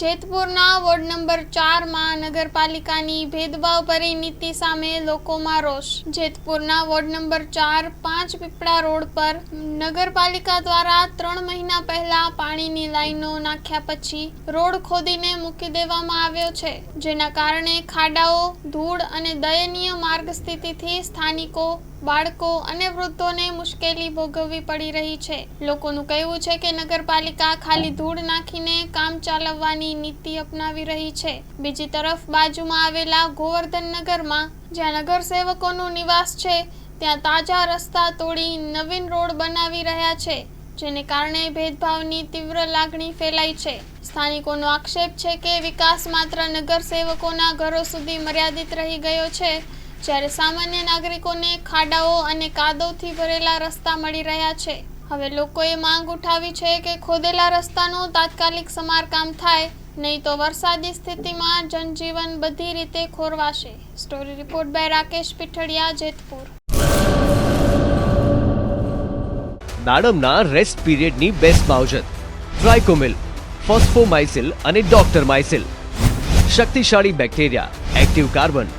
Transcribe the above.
જેતપુરના ward number ચારમાં નગરપાલિકાની ભેદભાવભરી નીતિ સામે લોકોમાં રોષ. જેતપુરના વોર્ડ નંબર ચાર પાંચ પીપળા રોડ પર નગરપાલિકા દ્વારા ત્રણ મહિના પહેલા પાણીની લાઈનો નાખ્યા પછી રોડ ખોદીને મૂકી દેવામાં આવ્યો છે. જેના કારણે ખાડાઓ, ધૂળ અને દયનીય માર્ગ સ્થિતિથી સ્થાનિકો બાળકો અને વૃદ્ધોને મુશ્કેલી ભોગવવી પડી રહી છે. લોકોનું કહેવું છે કે નગરપાલિકા ખાલી ધૂળ નાખીને કામ ચાલવવાની નીતિ અપનાવી રહી છે. બીજી તરફ બાજુમાં આવેલા ગોવર્ધન નગરમાં, જ્યાં નગરસેવકોનું નિવાસ છે, ત્યાં તાજા રસ્તા તોડી નવીન રોડ બનાવી રહ્યા છે, જેને કારણે ભેદભાવની તીવ્ર લાગણી ફેલાઈ છે. સ્થાનિકોનો આક્ષેપ છે કે વિકાસ માત્ર નગરસેવકોના ઘરો સુધી મર્યાદિત રહી ગયો છે જ્યારે સામાન્ય નાગરિકોને ખાડાઓ અને કાદવથી ભરેલા રસ્તા મળી રહ્યા છે, હવે લોકોએ માંગ ઉઠાવી છે કે ખોદેલા રસ્તાનું તાત્કાલિક સમારકામ થાય, નહીં તો વરસાદી સ્થિતિમાં જનજીવન બધી રીતે ખોરવાશે. Story report by Rakesh Pithadiya, Jetpur. દાડમના rest પીરિયડની બેસ્ટ માવજત ટ્રાઇકોમિલ, ફોસ્ફોમાઇસિલ અને ડોક્ટર માઇસિલ શક્તિશાળી બેક્ટેરિયા, એક્ટિવ કાર્બન.